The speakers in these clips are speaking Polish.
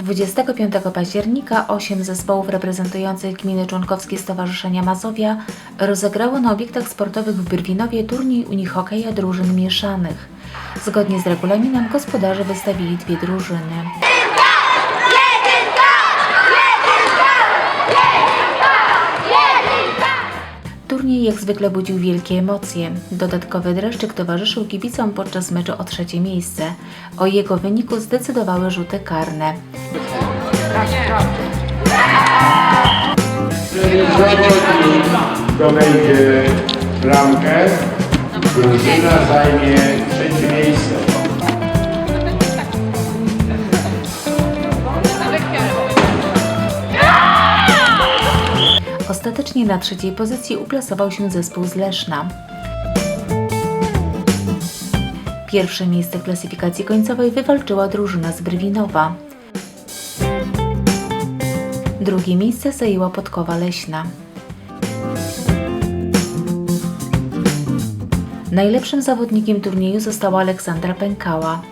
25 października osiem zespołów reprezentujących gminy członkowskie Stowarzyszenia Mazowia rozegrało na obiektach sportowych w Brwinowie turniej unihokeja drużyn mieszanych. Zgodnie z regulaminem gospodarze wystawili dwie drużyny. Turniej jak zwykle budził wielkie emocje. Dodatkowy dreszczyk towarzyszył kibicom podczas meczu o trzecie miejsce. O jego wyniku zdecydowały rzuty karne. Zawodnik zdobędzie bramkę, drużyna zajmie Ostatecznie na trzeciej pozycji uplasował się zespół z Leszna. Pierwsze miejsce klasyfikacji końcowej wywalczyła drużyna z Brwinowa. Drugie miejsce zajęła Podkowa Leśna. Najlepszym zawodnikiem turnieju została Aleksandra Pękała.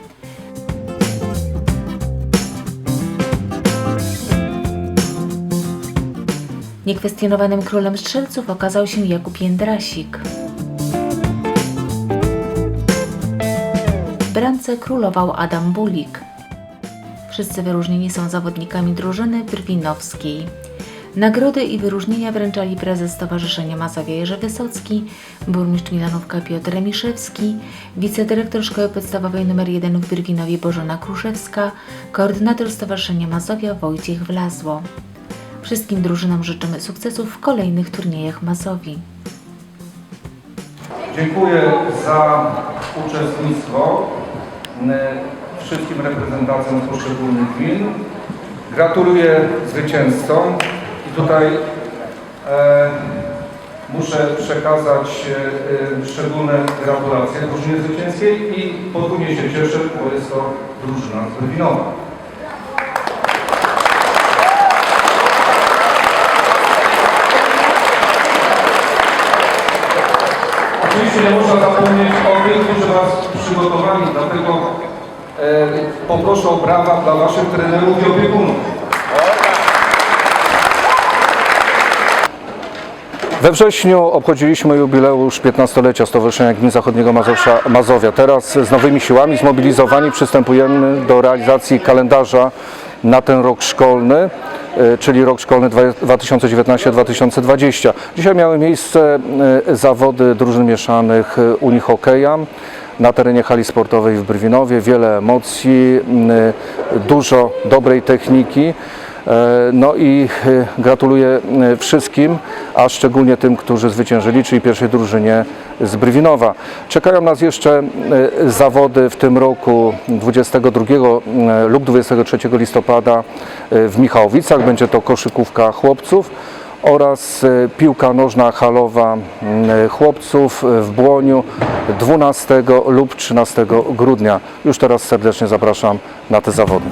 Niekwestionowanym królem strzelców okazał się Jakub Jędrasik. W bramce królował Adam Bulik. Wszyscy wyróżnieni są zawodnikami drużyny brwinowskiej. Nagrody i wyróżnienia wręczali prezes Stowarzyszenia Mazowia Jerzy Wysocki, burmistrz Milanówka Piotr Remiszewski, wicedyrektor Szkoły Podstawowej nr 1 w Brwinowie Bożena Kruszewska, koordynator Stowarzyszenia Mazowia Wojciech Wlazło. Wszystkim drużynom życzymy sukcesów w kolejnych turniejach Mazowi. Dziękuję za uczestnictwo wszystkim reprezentacjom poszczególnych gmin. Gratuluję zwycięzcom i tutaj e, muszę przekazać e, e, szczególne gratulacje drużynie zwycięskiej i podwójnie się cieszę, bo jest to drużyna z Brwinowa. Oczywiście nie można zapomnieć o tych, którzy Was przygotowali, dlatego e, poproszę o brawa dla Waszych trenerów i opiekunów. We wrześniu obchodziliśmy jubileusz 15-lecia Stowarzyszenia Gmin Zachodniego Mazowsza, Mazowia. Teraz z nowymi siłami zmobilizowani przystępujemy do realizacji kalendarza na ten rok szkolny, czyli rok szkolny dwa- 2019-2020. Dzisiaj miały miejsce e, zawody drużyn mieszanych e, Unihokeja na terenie hali sportowej w Brwinowie. Wiele emocji, dużo dobrej techniki. E, No i e, gratuluję e, wszystkim, a szczególnie tym, którzy zwyciężyli, czyli pierwszej drużynie z Brwinowa. Czekają nas jeszcze zawody w tym roku 22 e, lub 23 listopada w Michałowicach. Będzie to koszykówka chłopców oraz piłka nożna halowa chłopców w Błoniu 12 lub 13 grudnia. Już teraz serdecznie zapraszam na te zawody.